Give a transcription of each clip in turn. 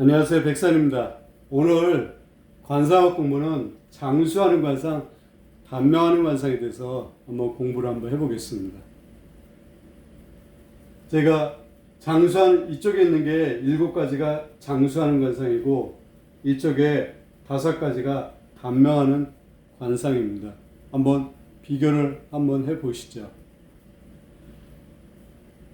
안녕하세요. 백산입니다. 오늘 관상학 공부는 장수하는 관상, 단명하는 관상에 대해서 한번 공부를 한번 해보겠습니다. 제가 장수한 이쪽에 있는 게 일곱 가지가 장수하는 관상이고 이쪽에 다섯 가지가 단명하는 관상입니다. 한번 비교를 한번 해보시죠.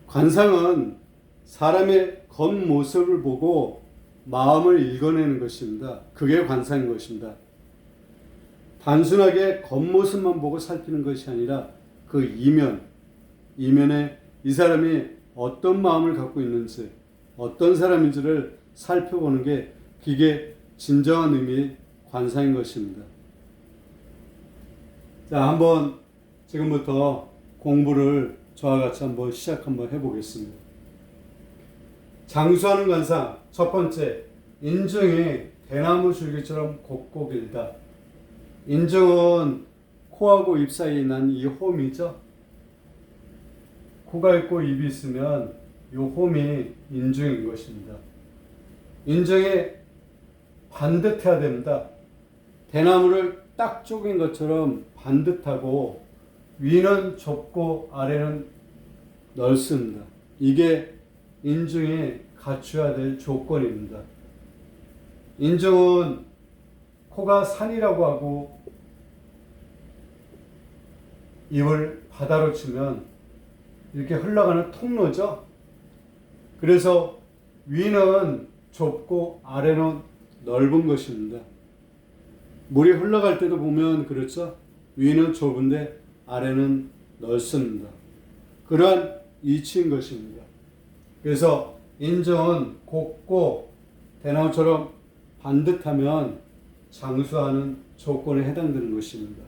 관상은 사람의 겉모습을 보고 마음을 읽어내는 것입니다. 그게 관상인 것입니다. 단순하게 겉모습만 보고 살피는 것이 아니라 그 이면, 이면에 이 사람이 어떤 마음을 갖고 있는지, 어떤 사람인지를 살펴보는 게 그게 진정한 의미의 관상인 것입니다. 자, 한번 지금부터 공부를 저와 같이 한번 시작 한번 해보겠습니다. 장수하는 관상 첫 번째 인중이 대나무 줄기처럼 곱고 길다. 인중은 코하고 입 사이에 난 이 홈이죠. 코가 있고 입이 있으면 이 홈이 인중인 것입니다. 인중이 반듯해야 됩니다. 대나무를 딱 쪼갠 것처럼 반듯하고 위는 좁고 아래는 넓습니다. 이게 인중이 갖춰야 될 조건입니다. 인중은 코가 산이라고 하고 입을 바다로 치면 이렇게 흘러가는 통로죠. 그래서 위는 좁고 아래는 넓은 것입니다. 물이 흘러갈 때도 보면 그렇죠. 위는 좁은데 아래는 넓습니다. 그러한 이치인 것입니다. 그래서 인정은 곱고 대나무처럼 반듯하면 장수하는 조건에 해당되는 것입니다.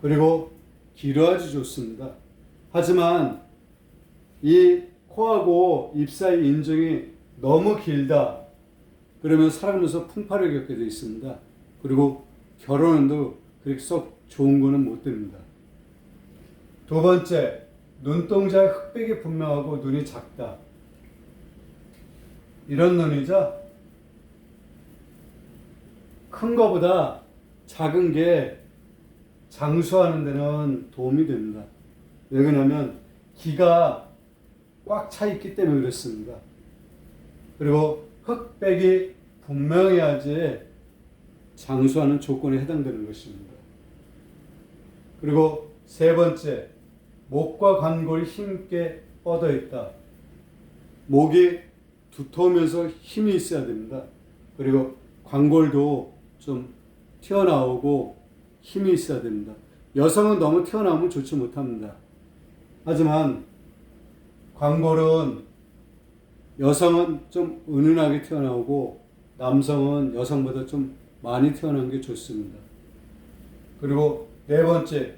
그리고 길어야지 좋습니다. 하지만 이 코하고 입 사이 인중이 너무 길다. 그러면 살아가면서 풍파를 겪게 되어 있습니다. 그리고 결혼도 그렇게 썩 좋은 거는 못 됩니다. 두 번째, 눈동자의 흑백이 분명하고 눈이 작다. 이런 눈이죠. 큰 거보다 작은 게 장수하는 데는 도움이 됩니다. 왜 그러냐면 기가 꽉 차 있기 때문에 그렇습니다. 그리고 흑백이 분명해야지 장수하는 조건에 해당되는 것입니다. 그리고 세 번째, 목과 관골이 힘있게 뻗어 있다. 목이 두터우면서 힘이 있어야 됩니다. 그리고 관골도 좀 튀어나오고 힘이 있어야 됩니다. 여성은 너무 튀어나오면 좋지 못합니다. 하지만 관골은 여성은 좀 은은하게 튀어나오고 남성은 여성보다 좀 많이 튀어나온 게 좋습니다. 그리고 네 번째,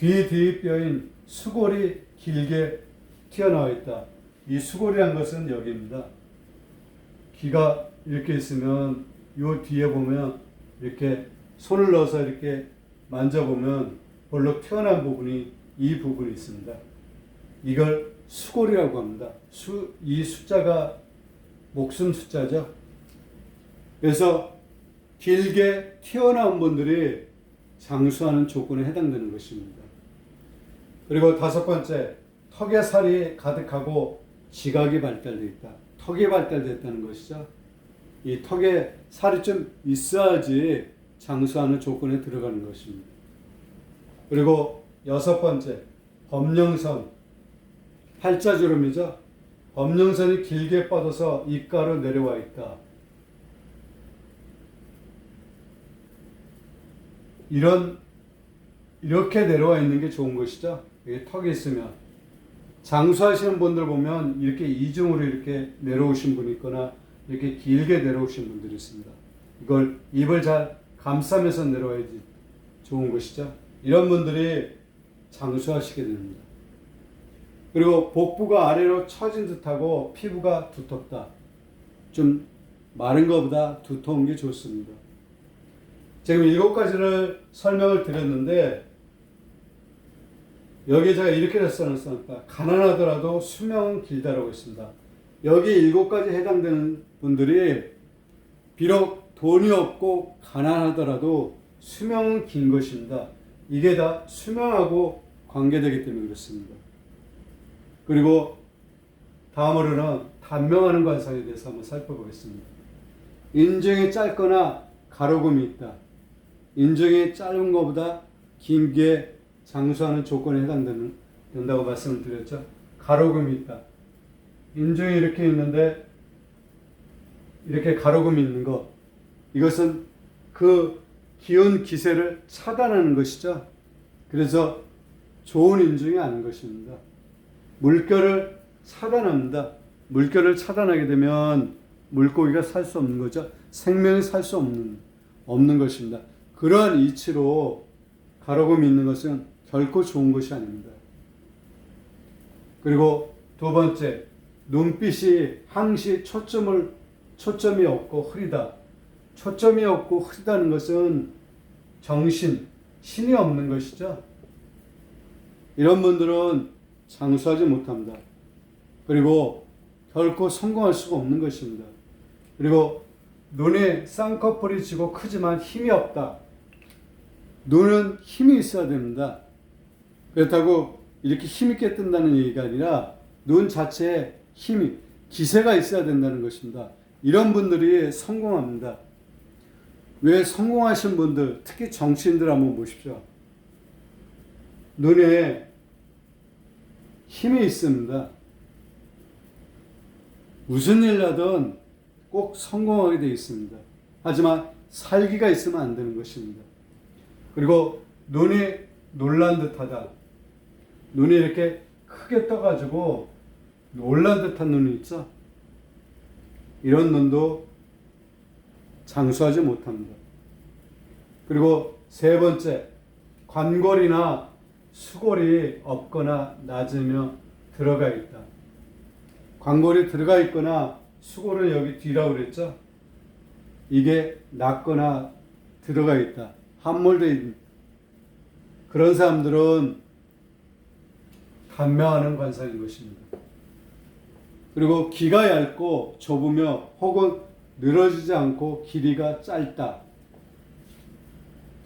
귀 뒤뼈인 수골이 길게 튀어나와 있다. 이 수골이란 것은 여기입니다. 귀가 이렇게 있으면 요 뒤에 보면 이렇게 손을 넣어서 이렇게 만져보면 볼록 튀어나온 부분이 이 부분이 있습니다. 이걸 수골이라고 합니다. 수, 이 숫자가 목숨 숫자죠. 그래서 길게 튀어나온 분들이 장수하는 조건에 해당되는 것입니다. 그리고 다섯 번째, 턱에 살이 가득하고 지각이 발달되어 있다. 턱이 발달됐다는 것이죠. 이 턱에 살이 좀 있어야지 장수하는 조건에 들어가는 것입니다. 그리고 여섯 번째, 범령선. 팔자주름이죠. 범령선이 길게 뻗어서 입가로 내려와 있다. 이런 이렇게 내려와 있는 게 좋은 것이죠. 이게 턱이 있으면 장수하시는 분들 보면 이렇게 이중으로 이렇게 내려오신 분이 있거나 이렇게 길게 내려오신 분들이 있습니다. 이걸 입을 잘 감싸면서 내려와야지 좋은 것이죠. 이런 분들이 장수하시게 됩니다. 그리고 복부가 아래로 처진 듯하고 피부가 두텁다. 좀 마른 것보다 두터운 게 좋습니다. 지금 일곱 가지를 설명을 드렸는데 여기 제가 이렇게 써놨으니까 가난하더라도 수명은 길다라고 했습니다. 여기 일곱 가지 해당되는 분들이 비록 돈이 없고 가난하더라도 수명은 긴 것입니다. 이게 다 수명하고 관계되기 때문에 그렇습니다. 그리고 다음으로는 단명하는 관상에 대해서 한번 살펴보겠습니다. 인중이 짧거나 가로금이 있다. 인중이 짧은 것보다 긴 게 장수하는 조건에 해당되는 된다고 말씀을 드렸죠. 가로금이 있다. 인중이 이렇게 있는데 이렇게 가로금이 있는 것 이것은 그 기운 기세를 차단하는 것이죠. 그래서 좋은 인중이 아닌 것입니다. 물결을 차단합니다. 물결을 차단하게 되면 물고기가 살 수 없는 거죠. 생명이 살 수 없는 없는 것입니다. 그러한 이치로 가로금이 있는 것은 결코 좋은 것이 아닙니다. 그리고 두 번째, 눈빛이 항시 초점을 초점이 없고 흐리다. 초점이 없고 흐리다는 것은 정신, 신이 없는 것이죠. 이런 분들은 장수하지 못합니다. 그리고 결코 성공할 수가 없는 것입니다. 그리고 눈에 쌍꺼풀이 지고 크지만 힘이 없다. 눈은 힘이 있어야 됩니다. 그렇다고 이렇게 힘있게 뜬다는 얘기가 아니라 눈 자체에 힘이, 기세가 있어야 된다는 것입니다. 이런 분들이 성공합니다. 왜 성공하신 분들, 특히 정치인들 한번 보십시오. 눈에 힘이 있습니다. 무슨 일 하든 꼭 성공하게 되어 있습니다. 하지만 살기가 있으면 안 되는 것입니다. 그리고 눈이 놀란 듯하다. 눈이 이렇게 크게 떠가지고 놀란 듯한 눈이 있죠. 이런 눈도 장수하지 못합니다. 그리고 세 번째, 관골이나 수골이 없거나 낮으며 들어가 있다. 관골이 들어가 있거나 수골은 여기 뒤라고 그랬죠? 이게 낮거나 들어가 있다. 함몰되어 있는 그런 사람들은 단명하는 관상인 것입니다. 그리고 귀가 얇고 좁으며 혹은 늘어지지 않고 길이가 짧다.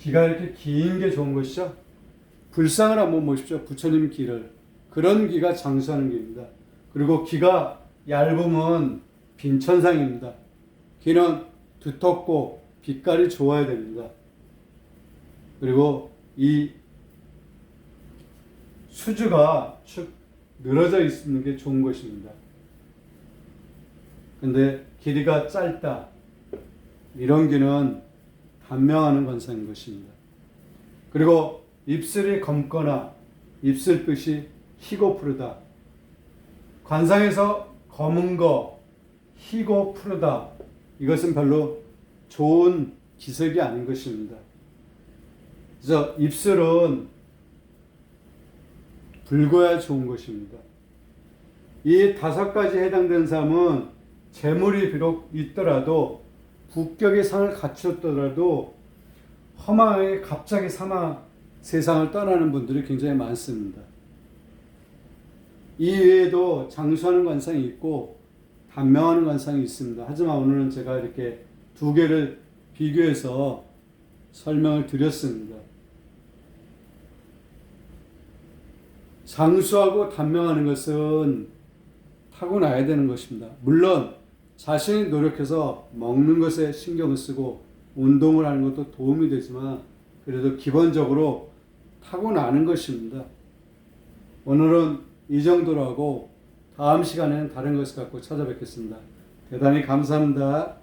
귀가 이렇게 긴 게 좋은 것이죠. 불상을 한번 보십시오. 부처님 귀를. 그런 귀가 장수하는 귀입니다. 그리고 귀가 얇으면 빈천상입니다. 귀는 두텁고 빛깔이 좋아야 됩니다. 그리고 이 수주가 축 늘어져 있는 게 좋은 것입니다. 근데 길이가 짧다. 이런 귀는 단명하는 관상인 것입니다. 그리고 입술이 검거나 입술끝이 희고 푸르다. 관상에서 검은 거, 희고 푸르다. 이것은 별로 좋은 기색이 아닌 것입니다. 그래서 입술은 붉어야 좋은 것입니다. 이 다섯 가지 해당되는 사람은 재물이 비록 있더라도 국격의 상을 갖췄더라도 허망하게 갑자기 사망 세상을 떠나는 분들이 굉장히 많습니다. 이 외에도 장수하는 관상이 있고 단명하는 관상이 있습니다. 하지만 오늘은 제가 이렇게 두 개를 비교해서 설명을 드렸습니다. 장수하고 단명하는 것은 타고나야 되는 것입니다. 물론 자신이 노력해서 먹는 것에 신경을 쓰고 운동을 하는 것도 도움이 되지만 그래도 기본적으로 타고나는 것입니다. 오늘은 이 정도로 하고 다음 시간에는 다른 것을 갖고 찾아뵙겠습니다. 대단히 감사합니다.